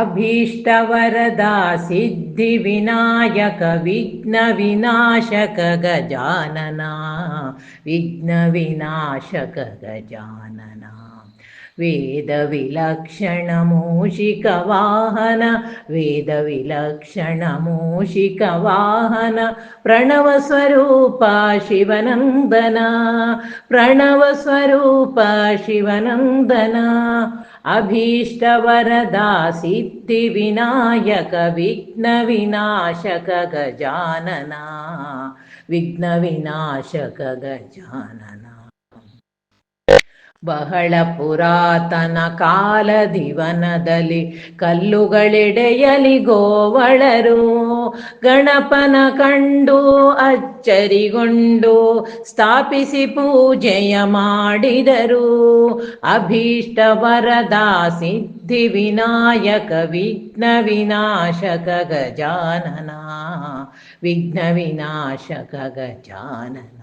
अभीष्टवरदा सिद्धिविनायक विघ्नविनाशक गजानना विघ्नविनाशक गजानना वेदविलक्षणमूषिकवाहन वेदविलक्षणमूषिकवाहन प्रणवस्वरूपा शिवनन्दना प्रणवस्वरूपा शिवनन्दना अभीष्टवरदा सिद्धिविनायक विघ्नविनाशक गजानना विघ्नविनाशक गजानना ಬಹಳ ಪುರಾತನ ಕಾಲದಿವನದಲ್ಲಿ ಕಲ್ಲುಗಳೆಡೆಯಲಿ ಗೋವಳರು. ಗಣಪನ ಕಂಡು, ಅಚ್ಚರಿಗೊಂಡು ಸ್ಥಾಪಿಸಿ ಪೂಜೆಯ ಮಾಡಿದರು. ಅಭೀಷ್ಟ ವರದ ಸಿದ್ಧಿ ವಿನಾಯಕ, ವಿಘ್ನ ವಿನಾಶಕ, ಗಜಾನನ. ವಿಘ್ನ ವಿನಾಶಕ, ಗಜಾನನ.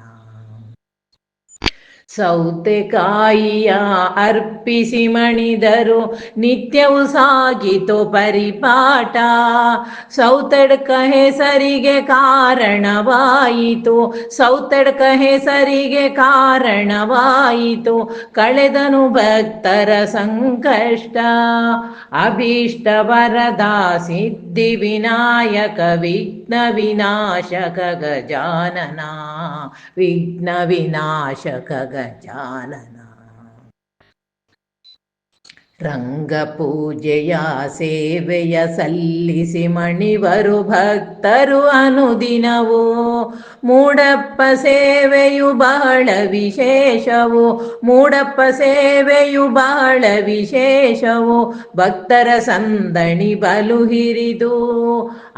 ಸೌತೆಕಾಯಿಯ ಅರ್ಪಿಸಿ ಮಣಿದರು, ನಿತ್ಯವೂ ಸಾಗಿತು ಪರಿಪಾಠ. ಸೌತಡ್ಕ ಹೆಸರಿಗೆ ಕಾರಣವಾಯಿತು, ಸೌತಡ್ಕ ಹೆಸರಿಗೆ ಕಾರಣವಾಯಿತು, ಕಳೆದನು ಭಕ್ತರ ಸಂಕಷ್ಟ. ಅಭೀಷ್ಟ ವರದ ಸಿದ್ಧಿ ವಿನಾಯಕ, ವಿಘ್ನ ವಿನಾಶಕ ಗಜಾನನ, ವಿಘ್ನ ವಿನಾಶಕ ಗಜಾನನ ರಂಗಪೂಜೆಯ ಸೇವೆಯ ಸಲ್ಲಿಸಿ ಮಣಿವರು ಭಕ್ತರು ಅನುದಿನವು ಮೂಡಪ್ಪ ಸೇವೆಯು ಬಹಳ ವಿಶೇಷವು ಮೂಡಪ್ಪ ಸೇವೆಯು ಬಹಳ ವಿಶೇಷವು ಭಕ್ತರ ಸಂದಣಿ ಬಲು ಹಿರಿದು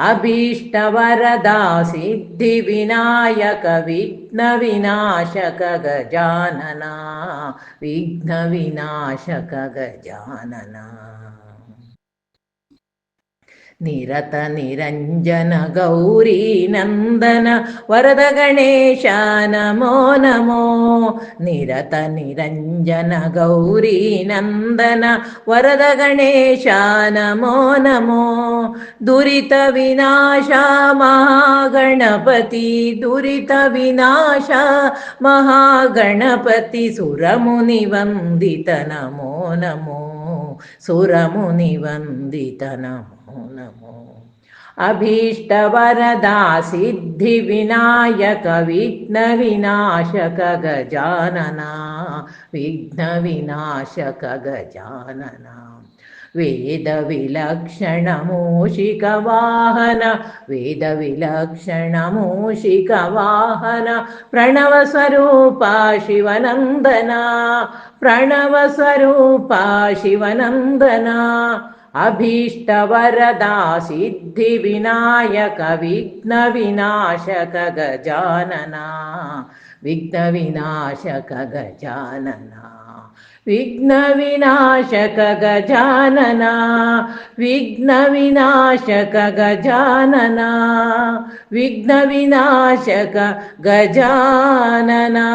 ಅಭೀಷ್ಟ ವರದ ಸಿದ್ಧಿ ವಿನಾಯಕ ವಿಘ್ನ ವಿನಾಶಕ ಗಜಾನನ ವಿಘ್ನ ವಿನಾಶಕ ಗಜಾನನ निरत निरञ्जन गौरी नन्दन वरद गणेश नमो नमो। निरत निरञ्जन गौरी नन्दन वरद गणेश नमो नमो। दुरित दुरितविनाश महागणपति दुरित दुरितविनाश महागणपति सुरमुनिवन्दित नमो नमो। सुरमुनि वन्दित नमो। अभीष्टवरदा सिद्धिविनायक विघ्न विनाशक गजानना विघ्नविनाशक गजानना वेदविलक्षणमूषिकवाहन। वेद प्रणवस्वरूपा शिवनन्दना। प्रणवस्वरूपा शिवनन्दना। अभीष्टवरदा सिद्धिविनायक विघ्नविनाशक गजानना विघ्नविनाशक गजानना विघ्नविनाशक गजानना विघ्नविनाशक गजानना विघ्नविनाशक गजानना